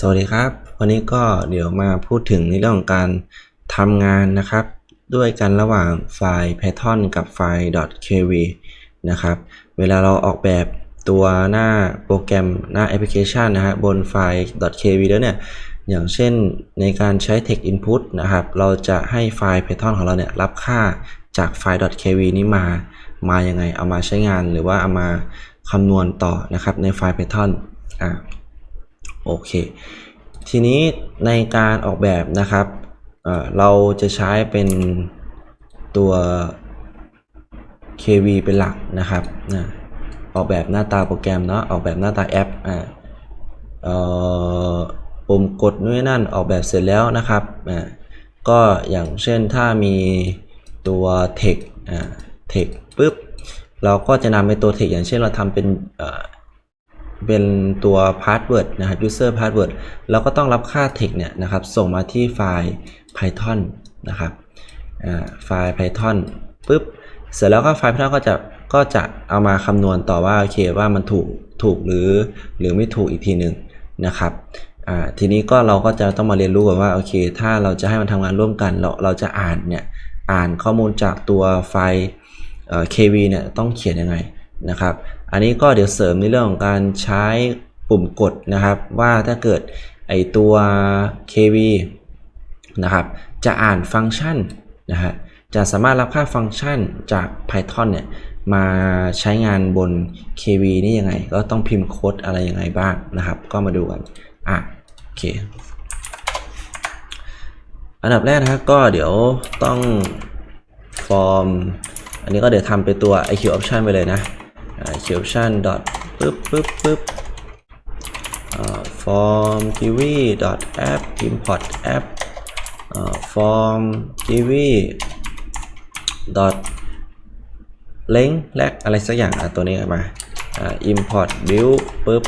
สวัสดีครับ วันนี้ก็เดี๋ยวมาพูดถึงในเรื่องของการทำงานนะครับ ด้วยกันระหว่างไฟล์ Python กับไฟล์ .kv นะครับ เวลาเราออกแบบตัวหน้าโปรแกรมหน้าแอปพลิเคชันนะฮะบนไฟล์ .kv แล้วเนี่ย อย่างเช่นในการใช้ text input นะครับ เราจะให้ไฟล์ Python ของเราเนี่ยรับค่าจากไฟล์ .kv นี้มา มายังไง เอามาใช้งานหรือว่าเอามาคำนวณต่อนะครับในไฟล์ Python อ่า โอเค ทีนี้ในการออกแบบนะครับเราจะใช้เป็นตัว KV เป็นหลักนะครับนะออกแบบหน้าตาโปรแกรมเนาะออกแบบหน้าตาแอปอ่าปุ่มกดนู่นนั่นออกแบบเสร็จแล้วนะครับอ่าก็อย่างเช่นถ้ามีตัว text อ่า text ปุ๊บเราก็จะนำไปตัว text อย่างเช่นเราทำเป็น เป็นตัว password นะครับ user password เราก็ต้องรับค่า text เนี่ยนะครับ ส่งมาที่ไฟล์ python นะครับไฟล์ python ปุ๊บ เสร็จแล้วก็ไฟล์ python ก็จะก็จะเอามาคำนวณต่อว่าโอเคว่ามันถูกถูกหรือหรือไม่ถูกอีกทีหนึ่งนะครับทีนี้ก็เราก็จะต้องมาเรียนรู้กันว่าโอเค ถ้าเราจะให้มันทำงานร่วมกันเราเราจะอ่านเนี่ยอ่านข้อมูลจากตัวไฟล์เอ่อ kv เนี่ยต้องเขียนยังไงนะครับ อันนี้ก็เดี๋ยวเสริมในเรื่องของการใช้ปุ่มกดนะครับ ว่าถ้าเกิดไอตัว kv นะครับ จะอ่านฟังก์ชันนะฮะจะสามารถรับค่าฟังก์ชันจาก Python เนี่ยมาใช้งานบน kv นี่ยังไง ก็ต้องพิมพ์โค้ดอะไรยังไงบ้างนะครับ ก็มาดูกันอะโอเค อันดับแรกนะครับก็เดี๋ยวต้องฟอร์ม อันนี้ก็เดี๋ยวทำไปตัว iq option ไปเลยนะ iq option dot ปึ๊บปึ๊บปึ๊บ form kiwi dot app import app form kiwi dot link แลกอะไรสักอย่างอะตัวนี้มา import build ปึ๊บ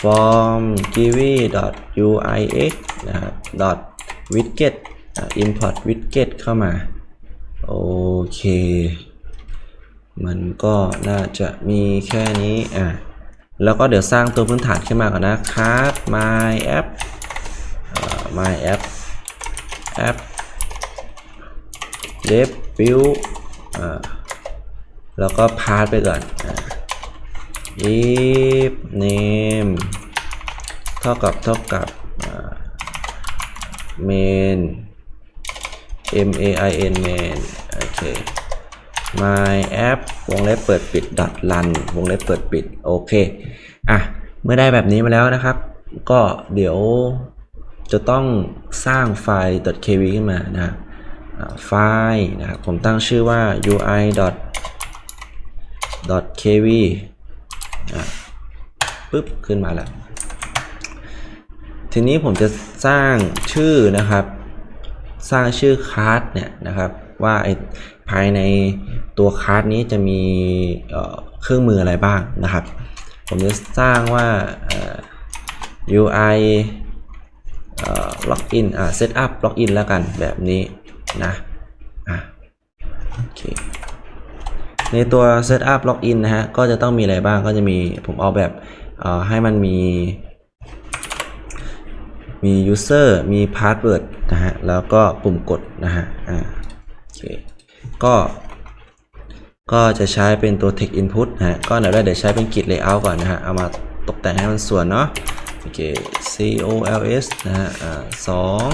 form kiwi dot uix นะครับ dot widget import widget เข้ามา โอเค มันก็น่าจะมีแค่นี้อะแล้วก็เดี๋ยวสร้างตัวพื้นฐานขึ้นมาก่อนนะ card my app my app app dev build อ่าแล้วก็ path ไปก่อนอ่า if name เท่ากับเท่ากับ main m a i n main โอเค my app วงเล็บเปิดปิด dot run วงเล็บเปิดปิด โอเค อะ เมื่อได้แบบนี้มาแล้วนะครับ ก็เดี๋ยวจะต้องสร้างไฟล์ .kv ขึ้นมานะไฟล์นะครับ ผมตั้งชื่อว่า ui .kv อะปึ๊บ ขึ้นมาแล้ว ทีนี้ผมจะสร้างชื่อนะครับ สร้างชื่อคลาสเนี่ยนะครับ ว่าไอ ภายในตัวคลาสนี้จะมีเครื่องมืออะไรบ้างนะครับ ผมจะสร้างว่า UI เอ่อ login อ่า setup login แล้วกันแบบนี้นะอะโอเคในตัว setup login นะฮะ ก็จะต้องมีอะไรบ้างก็จะมีผมเอาแบบอ่อให้มันมี มี user มี password นะฮะ แล้วก็ปุ่มกดนะฮะอ่าโอเค ก็ ก็จะใช้เป็นตัว text input นะฮะ ก็เดี๋ยวแรกเดี๋ยวใช้เป็น git layout ก่อนนะฮะ เอามาตกแต่งให้มันสวยเนาะ โอเค cols นะฮะ อ่าสอง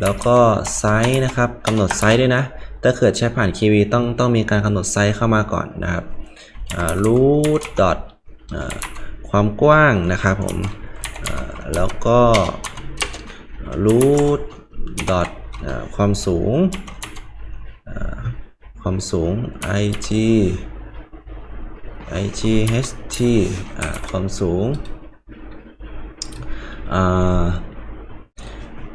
แล้วก็ไซส์นะครับกำหนดไซส์ด้วยนะ ถ้าเกิดใช้ผ่าน kv ต้องต้องมีการกำหนดไซส์เข้ามาก่อนนะครับ root dot ความกว้างนะครับผมแล้วก็ root dot ความสูง ความสูง ig ight อ่าความสูงอ่า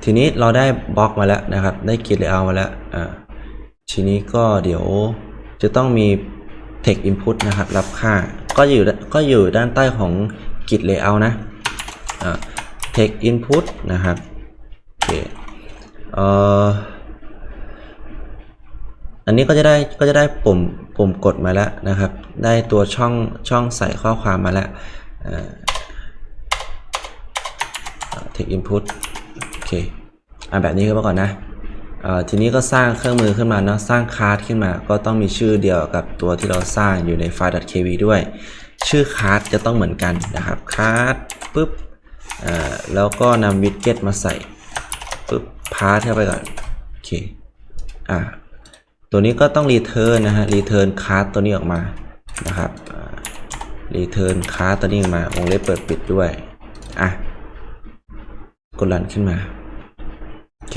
ทีนี้เราได้บล็อกมาแล้วนะครับ ได้ก i ด layout มาแล้วอ่าทีนี้ก็เดี๋ยวจะต้องมี text input นะครับ รับค่า ก็อยู่ก็อยู่ด้านใต้ของ git layout นะอ่า text input นะครับโอเคเอ่อ อันนี้ก็จะได้ก็จะได้ปุ่มปุ่มกดมาแล้วนะครับ ได้ตัวช่องช่องใส่ข้อความมาแล้วอ่า text input โอเคอ่าแบบนี้ก็มาก่อนนะอ่อทีนี้ก็สร้างเครื่องมือขึ้นมาเนาะสร้างคลาสขึ้นมา ก็ต้องมีชื่อเดียวกับตัวที่เราสร้างอยู่ในไฟล์ .kv ด้วย ชื่อคลาสจะต้องเหมือนกันนะครับคลาสปุ๊บอ่อแล้วก็นำวิดเก็ตมาใส่ปุ๊บพาสเข้าไปก่อนโอเคอ่า ตัวนี้ก็ต้องรีเทิร์นนะฮะรีเทิร์นคลาสตัวนี้ออกมานะครับรีเทิร์นคลาสตัวนี้ออกมาวงเล็บเปิดปิดด้วยอะกดรันขึ้นมาโอเค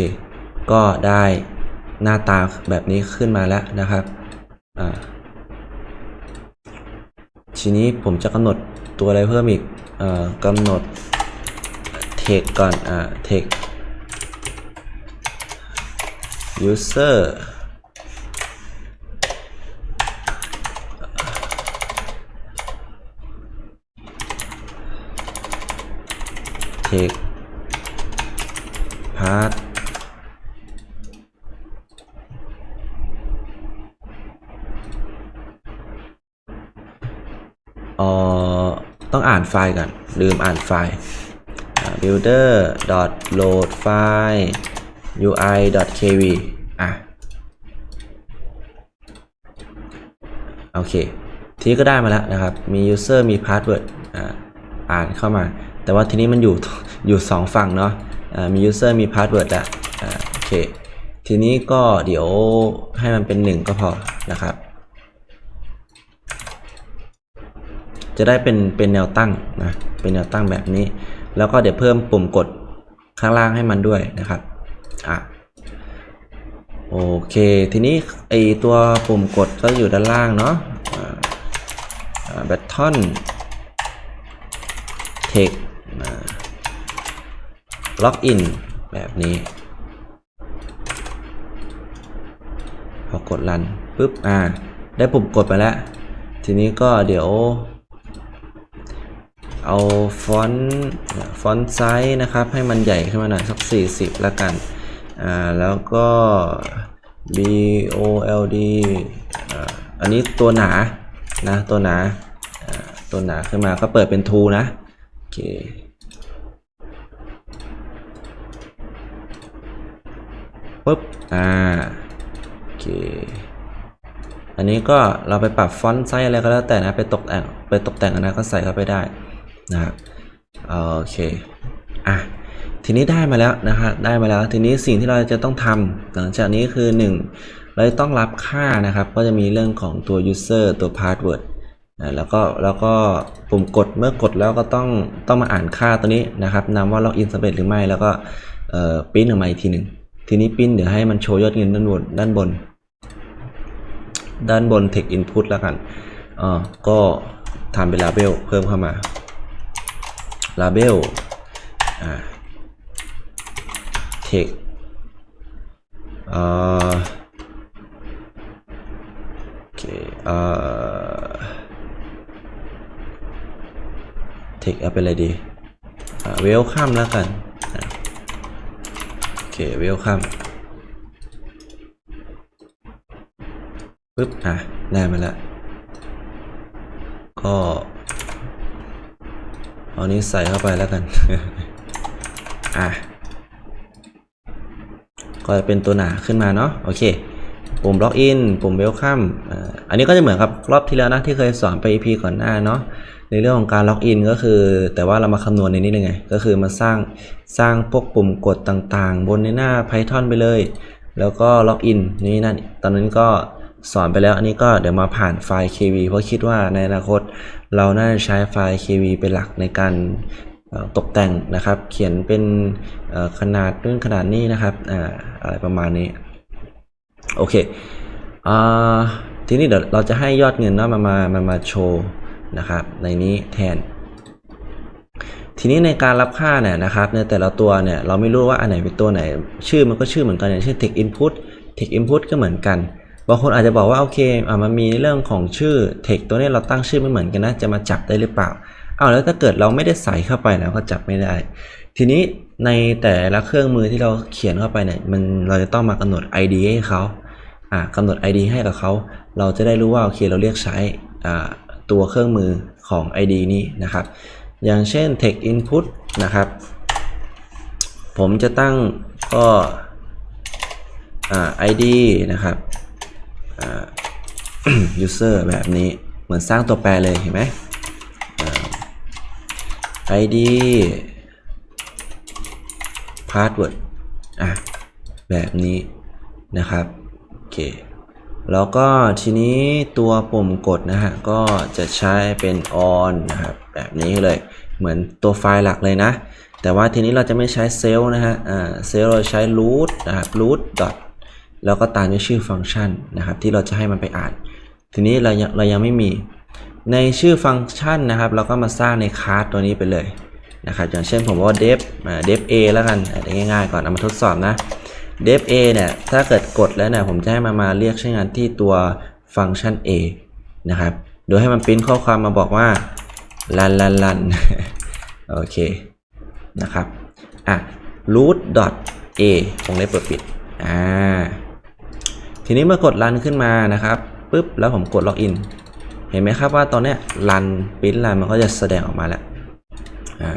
ก็ได้หน้าตาแบบนี้ขึ้นมาแล้วนะครับอ่าทีนี้ผมจะกำหนดตัวอะไรเพิ่มอีกเอ่อกำหนด text ก่อนอ่า text user text path เออต้องอ่านไฟล์ก่อน ลืมอ่านไฟล์ builder load file ui kv อะ โอเค ทีก็ได้มาแล้วนะครับ มี user มี password อ่าอ่านเข้ามา แต่ว่าทีนี้มันอยู่อยู่สองฝั่งเนาะมี user มี password อ่าโอเค ทีนี้ก็เดี๋ยวให้มันเป็น 1 ก็พอนะครับ จะได้เป็นเป็นแนวตั้งนะ เป็นแนวตั้งแบบนี้ แล้วก็เดี๋ยวเพิ่มปุ่มกดข้างล่างให้มันด้วยนะครับอะโอเค ทีนี้ไอตัวปุ่มกดก็อยู่ด้านล่างเนาะแบตทอนเทค ล็อกอินแบบนี้พอกดรันปุ๊บอ่า ได้ปุ่มกดไปแล้ว ทีนี้ก็เดี๋ยว เอาฟอนต์ฟอนต์ไซส์นะครับ ให้มันใหญ่ขึ้นมาหน่อยสัก 40 แล้วกันอ่าแล้วก็ B O L D อันนี้ตัวหนานะตัวหนาตัวหนาขึ้นมาก็เปิดเป็น True นะ เคปุ๊บ อ่า โอเค อันนี้ก็เราไปปรับฟอนต์ไซส์อะไรก็แล้วแต่นะ ไปตกแต่ง ไปตกแต่งอันนั้นก็ใส่เข้าไปได้นะครับโอเค อะ ทีนี้ได้มาแล้วนะฮะได้มาแล้ว ทีนี้สิ่งที่เราจะต้องทำหลังจากนี้คือ 1 เราจะต้องรับค่านะครับ ก็จะมีเรื่องของตัว user ตัว password แล้วก็แล้วก็ปุ่มกดเมื่อกดแล้วก็ต้องต้องมาอ่านค่าตัวนี้นะครับนำว่าล็อกอินสำเร็จหรือไม่แล้วก็ปิ้นออกมาอีกทีหนึ่งทีนี้ปิ้นเดี๋ยวให้มันโชว์ยอดเงินด้านบนด้านบน ด้านบน text input แล้วกันอ่าก็ทำเป็น label เพิ่มเข้ามา label อ่า text เอ่อโอเค เอ่อ text เอาเป็นอะไรดีอ่า welcome แล้วกันโอเค welcome ปึ๊บอะได้มาแล้วก็เอานี้ใส่เข้าไปแล้วกัน อะ ก็จะเป็นตัวหนาขึ้นมาเนาะ โอเค ปุ่มล็อกอิน ปุ่มเวลคัมอันนี้ก็จะเหมือนกับรอบที่แล้วนะที่เคยสอนไป EP ก่อนหน้าเนาะ ในเรื่องของการล็อกอินก็คือ แต่ว่าเรามาคำนวณในนี้เลยไง ก็คือมาสร้างสร้างพวกปุ่มกดต่างๆ บนในหน้า Python ไปเลย แล้วก็ล็อกอินนี่นั่นตอนนั้นก็สอนไปแล้วอันนี้ก็เดี๋ยวมาผ่านไฟล์ KV เพราะคิดว่าในอนาคตเราน่าจะใช้ไฟล์ KV เป็นหลักในการตกแต่งนะครับ เขียนเป็นขนาดนู่นขนาดนี้นะครับออะไรประมาณนี้ โอเคอทีนี้เดี๋ยวเราจะให้ยอดเงินเนาะมามามามาโชว์ นะครับ ในนี้แทน ทีนี้ในการรับค่าเนี่ยนะครับ ในแต่ละตัวเนี่ยเราไม่รู้ว่าอันไหนเป็นตัวไหน ชื่อมันก็ชื่อเหมือนกันอย่างเช่น text input text input ก็เหมือนกันบางคนอาจจะบอกว่าโอเคอ่ามันมีเรื่องของชื่อ text ตัวนี้เราตั้งชื่อไม่เหมือนกันนะจะมาจับได้หรือเปล่าเอาแล้วถ้าเกิดเราไม่ได้ใส่เข้าไปแล้วก็จับไม่ได้ ทีนี้ในแต่ละเครื่องมือที่เราเขียนเข้าไปเนี่ยมันเราจะต้องมากำหนด ID ให้เขาอ่ากำหนด ID ให้กับเขา เราจะได้รู้ว่าโอเคเราเรียกใช้อ่า ตัวเครื่องมือของ ID นี้นะครับ อย่างเช่น text input นะครับ ผมจะตั้งก็อ่า ID นะครับอ่า user แบบนี้เหมือนสร้างตัวแปรเลยเห็นไหม ID password อะแบบนี้นะครับ โอเค แล้วก็ทีนี้ตัวปุ่มกดนะฮะก็จะใช้เป็น on นะครับแบบนี้เลยเหมือนตัวไฟล์หลักเลยนะ แต่ว่าทีนี้เราจะไม่ใช้เซลล์นะฮะเซลล์เราใช้ root นะครับ root dot แล้วก็ตามด้วยชื่อฟังก์ชันนะครับ ที่เราจะให้มันไปอ่าน ทีนี้เรายังเรายังไม่มีในชื่อฟังก์ชันนะครับ เราก็มาสร้างในคลาสตัวนี้ไปเลยนะครับอย่างเช่นผมว่า dev อ่า dev a แล้วกันง่ายๆก่อนเอามาทดสอบนะ dev a เนี่ย ถ้าเกิดกดแล้วเนี่ยผมจะให้มันมาเรียกใช้งานที่ตัวฟังก์ชัน a นะครับ โดยให้มันปริ้นข้อความมาบอกว่ารันรันรันโอเคนะครับ อะ root dot a วงเล็บเปิดปิด อ่า ทีนี้เมื่อกดรันขึ้นมานะครับปุ๊บแล้วผมกดล็อกอิน เห็นไหมครับว่าตอนเนี้ยรันปริ้นรันมันก็จะแสดงออกมาแล้ว อ่า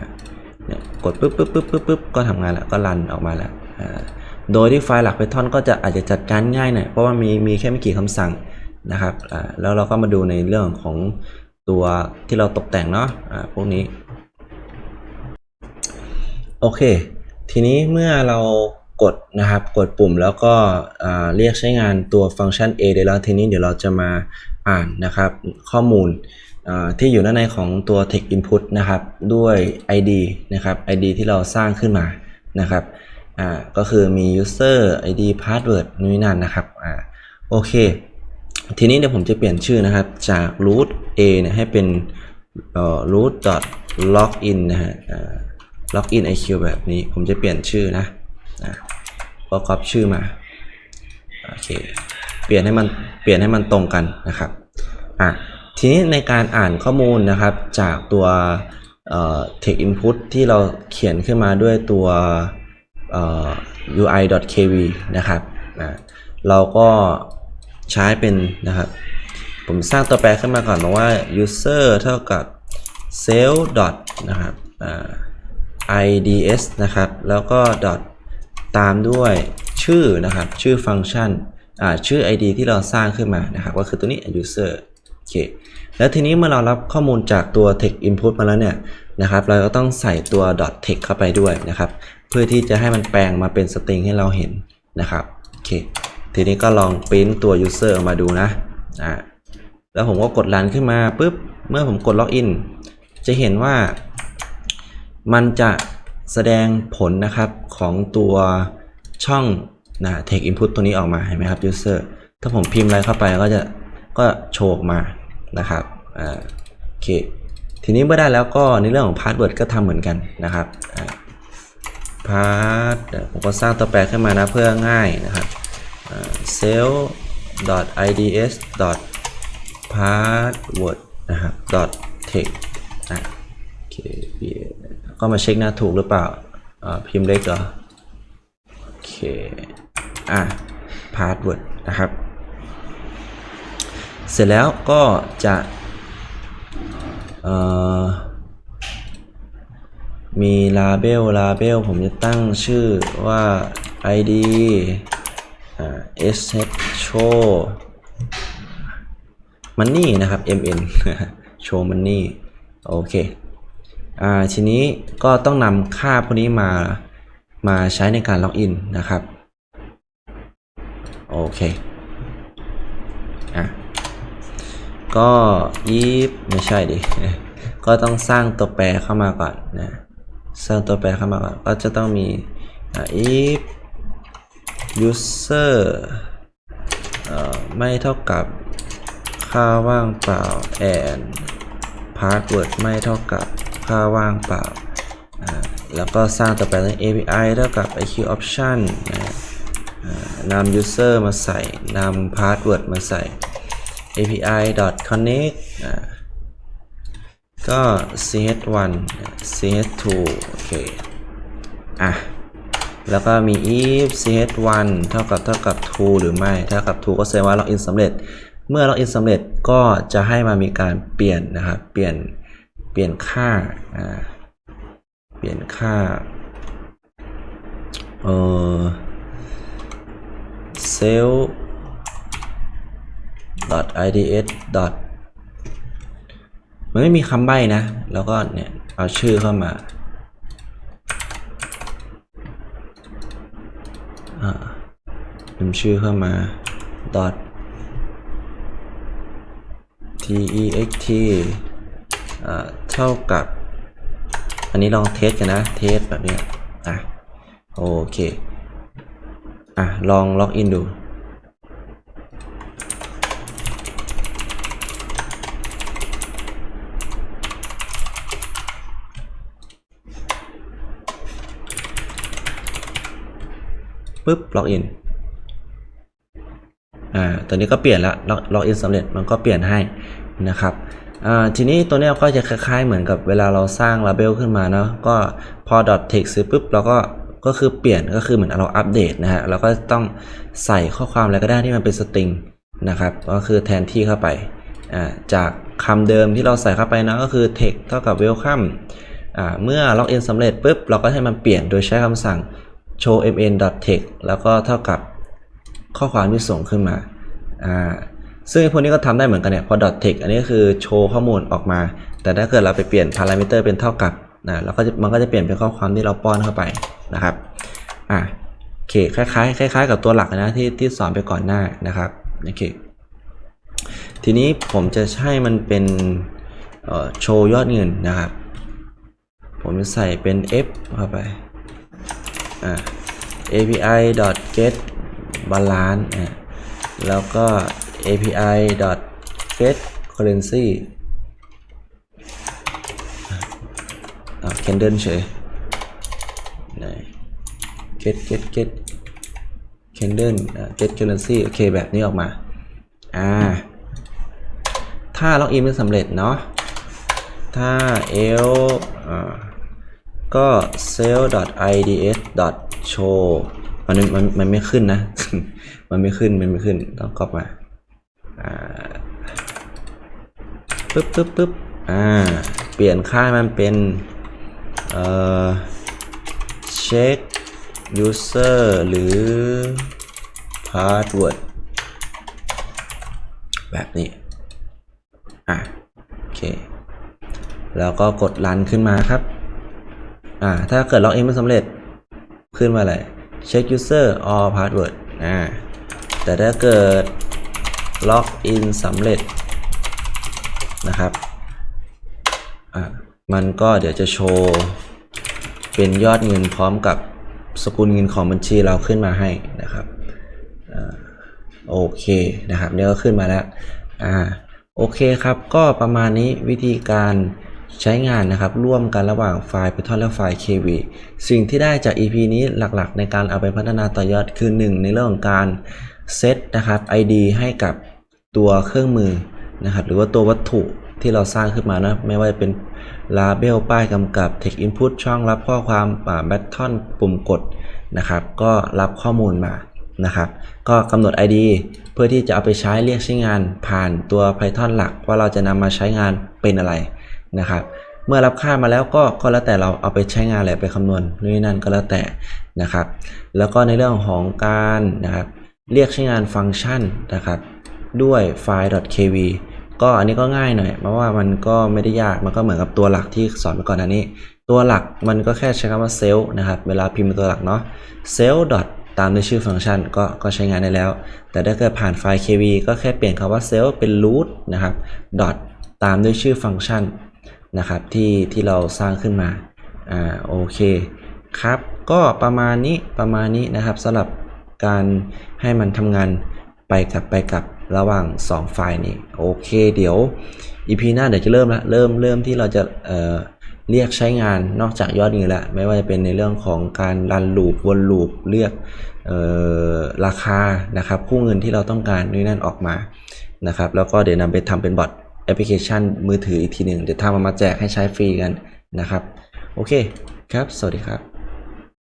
เนี่ยกดปุ๊บปุ๊บปุ๊บปุ๊บปุ๊บก็ทำงานแล้วก็รันออกมาแล้ว อ่า โดยที่ไฟล์หลัก Python ก็จะอาจจะจัดการง่ายหน่อยเพราะว่ามีมีแค่ไม่กี่คำสั่งนะครับแล้วเราก็มาดูในเรื่องของตัวที่เราตกแต่งเนาะอ่าพวกนี้ โอเค ทีนี้เมื่อเรากดนะครับกดปุ่มแล้วก็เรียกใช้งานตัวฟังก์ชัน A ได้แล้วทีนี้เดี๋ยวเราจะมาอ่านนะครับข้อมูลที่อยู่ด้านในของตัว text input นะครับ ด้วย ID นะครับ ID ที่เราสร้างขึ้นมานะครับ อ่าก็คือมี user ID password นู่นนั่นนะครับอ่าโอเค ทีนี้เดี๋ยวผมจะเปลี่ยนชื่อนะครับจาก root a เนี่ยให้เป็นเอ่อ root dot login นะฮะอ่า login iq แบบนี้ผมจะเปลี่ยนชื่อนะอะก็ก๊อปชื่อมาโอเคเปลี่ยนให้มันเปลี่ยนให้มันตรงกันนะครับอะทีนี้ในการอ่านข้อมูลนะครับจากตัวเอ่อ text input ที่เราเขียนขึ้นมาด้วยตัว ui.kv นะครับอะเราก็ใช้เป็นนะครับ ผมสร้างตัวแปรขึ้นมาก่อนบอกว่า user เท่ากับ self dot นะครับ ids นะครับ แล้วก็ dot ตามด้วยชื่อนะครับ ชื่อฟังก์ชันชื่อ id ที่เราสร้างขึ้นมานะครับ ก็คือตัวนี้ user โอเค แล้วทีนี้เมื่อเรารับข้อมูลจากตัว text input มาแล้วเนี่ยนะครับ เราก็ต้องใส่ตัว dot text เข้าไปด้วยนะครับ เพื่อที่จะให้มันแปลงมาเป็นสตริงให้เราเห็นนะครับโอเคทีนี้ก็ลองปริ้นตัว user ออกมาดูนะอ่าแล้วผมก็กดรันขึ้นมาปุ๊บเมื่อผมกดล็อกอินจะเห็นว่ามันจะแสดงผลนะครับของตัวช่องนะ text input ตัวนี้ออกมาเห็นไหมครับ user ถ้าผมพิมพ์อะไรเข้าไปก็จะก็โชว์ออกมานะครับอ่าโอเคทีนี้เมื่อได้แล้วก็ในเรื่องของ password ก็ทำเหมือนกันนะครับอ่า pass เดี๋ยวผมก็สร้างตัวแปรขึ้นมานะเพื่อง่ายนะครับอ่า cell ids password นะครับ text อะโอเคก็มาเช็คหน้าถูกหรือเปล่าอ่าพิมพ์เล็กเหรอโอเคอะ password นะครับ เสร็จแล้วก็จะเอ่อ มี label label ผมจะตั้งชื่อว่า id อ่า sh show money นะครับ mn show money โอเคอ่าทีนี้ก็ต้องนำค่าพวกนี้มามาใช้ในการล็อกอินนะครับ โอเคอะก็ if ไม่ใช่ดิ ก็ต้องสร้างตัวแปรเข้ามาก่อนนะ สร้างตัวแปรเข้ามาก่อนก็จะต้องมี if user ไม่เท่ากับค่าว่างเปล่า and password ไม่เท่ากับค่าว่างเปล่า แล้วก็สร้างตัวแปรใน API เท่ากับ IQ option นะอ่านำ user มาใส่นำ password มาใส่ API connect อ่า ก็ ch1 ch2 โอเค อะ แล้วก็มี if ch1 เท่ากับเท่ากับ true หรือไม่ เท่ากับ true ก็แสดงว่า login สำเร็จ เมื่อ login สำเร็จก็จะให้มามีการเปลี่ยนนะครับ เปลี่ยน เปลี่ยนค่า อ่า เปลี่ยนค่า เออ sell dot ids dot มันไม่มีคำใบ้นะ แล้วก็เนี่ย เอาชื่อเข้ามาพิมพ์ชื่อเข้ามา dot text เท่ากับ อันนี้ลองเทสกันนะ เทสแบบนี้อะ โอเค อะ ลองล็อกอินดู ปุ๊บล็อกอินอ่าตอนนี้ก็เปลี่ยนละล็อกล็อกอินสำเร็จมันก็เปลี่ยนให้นะครับอ่าทีนี้ตัวนี้ก็จะคล้ายๆเหมือนกับเวลาเราสร้าง label ขึ้นมาเนาะก็พอ .text ซื้อปุ๊บเราก็ก็คือเปลี่ยนก็คือเหมือนเราอัปเดตนะฮะเราก็ต้องใส่ข้อความอะไรก็ได้ที่มันเป็นสตริงนะครับก็คือแทนที่เข้าไปอ่าจากคำเดิมที่เราใส่เข้าไปนะก็คือ text เท่ากับ welcome อ่าเมื่อล็อกอินสำเร็จปุ๊บเราก็ให้มันเปลี่ยนโดยใช้คำสั่ง show mn text แล้วก็เท่ากับข้อความที่ส่งขึ้นมาอ่าซึ่งพวกนี้ก็ทำได้เหมือนกันเนี่ยพอ .text อันนี้ก็คือโชว์ข้อมูลออกมา แต่ถ้าเกิดเราไปเปลี่ยน parameter เป็นเท่ากับนะแล้วก็จะมันก็จะเปลี่ยนเป็นข้อความที่เราป้อนเข้าไปนะครับอ่าโอเคคล้ายๆคล้าย ๆ กับตัวหลักนะที่ที่สอนไปก่อนหน้านะครับโอเคทีนี้ผมจะให้มันเป็นโชว์ยอดเงินนะครับ ผมจะใส่เป็น f เข้าไป อ่า api get balance อะแล้วก็ api get currency อ่า candle เฉยไหน get get get candle get currency โอเค แบบนี้ออกมา อ่า ถ้าล็อกอินไม่สำเร็จเนาะ ถ้า l อ่า ก็ sell.ids.show มันมันมันไม่ขึ้นนะ มันไม่ขึ้น มันไม่ขึ้น ต้องกรอบมา อ่า ปึ๊บปึ๊บปึ๊บอ่า เปลี่ยนค่ามันเป็น เอ่อ check user หรือ password แบบนี้ อะ โอเค แล้วก็กดรันขึ้นมาครับ อ่าถ้าเกิดล็อกอินไม่สำเร็จขึ้นมาเลย check user or password อ่าแต่ถ้าเกิดล็อกอินสำเร็จนะครับอ่ามันก็เดี๋ยวจะโชว์เป็นยอดเงินพร้อมกับสกุลเงินของบัญชีเราขึ้นมาให้นะครับอโอเคนะครับเนี่ยก็ขึ้นมาแล้วอ่าโอเคครับก็ประมาณนี้วิธีการ ใช้งานนะครับร่วมกันระหว่างไฟล์ Python และไฟล์ KV สิ่งที่ได้จาก EP นี้หลักๆ ในการเอาไปพัฒนาต่อยอดคือ 1 ในเรื่องของการเซตนะครับ ID ให้กับตัวเครื่องมือนะครับหรือว่าตัววัตถุที่เราสร้างขึ้นมานะไม่ว่าจะเป็น Label ป้ายกำกับ Text Input ช่องรับข้อความอ่า Button ปุ่มกดนะครับ ก็รับข้อมูลมานะครับ ก็กำหนด ID เพื่อที่จะเอาไปใช้เรียกใช้งานผ่านตัว Python หลักว่าเราจะนำมาใช้งานเป็นอะไร นะครับ เมื่อรับค่ามาแล้วก็ก็แล้วแต่เราเอาไปใช้งานอะไรไปคำนวณนู่นนั่นก็แล้วแต่นะครับ แล้วก็ในเรื่องของการนะครับเรียกใช้งานฟังก์ชันนะครับ ด้วยไฟล์ .kv ก็อันนี้ก็ง่ายหน่อยเพราะว่ามันก็ไม่ได้ยากมันก็เหมือนกับตัวหลักที่สอนไปก่อนอันนี้ ตัวหลักมันก็แค่ใช้คำว่า cell นะครับ เวลาพิมพ์เป็นตัวหลักเนาะ cell dot ตามด้วยชื่อฟังก์ชันก็ก็ใช้งานได้แล้ว แต่ถ้าเกิดผ่านไฟล์ kv ก็แค่เปลี่ยนคำว่า cell เป็น root นะครับ dot ตามด้วยชื่อฟังก์ชัน นะครับที่ที่เราสร้างขึ้นมาอ่าโอเคครับก็ประมาณนี้ประมาณนี้นะครับสำหรับการให้มันทำงานไปกับไปกับระหว่าง 2 ไฟล์นี้โอเค เดี๋ยว EP หน้าเดี๋ยวจะเริ่มละเริ่มเริ่มที่เราจะเอ่อเรียกใช้งานนอกจากยอดเงินละไม่ว่าจะเป็นในเรื่องของการรันลูปวนลูปเรียกราคานะครับคู่เงินที่เราต้องการนู่นนั่นออกมานะครับแล้วก็เดี๋ยวนำไปทำเป็นบอท แอปพลิเคชันมือถืออีกทีหนึ่งเดี๋ยวทำมามาแจกให้ใช้ฟรีกันนะครับ โอเคครับ สวัสดีครับ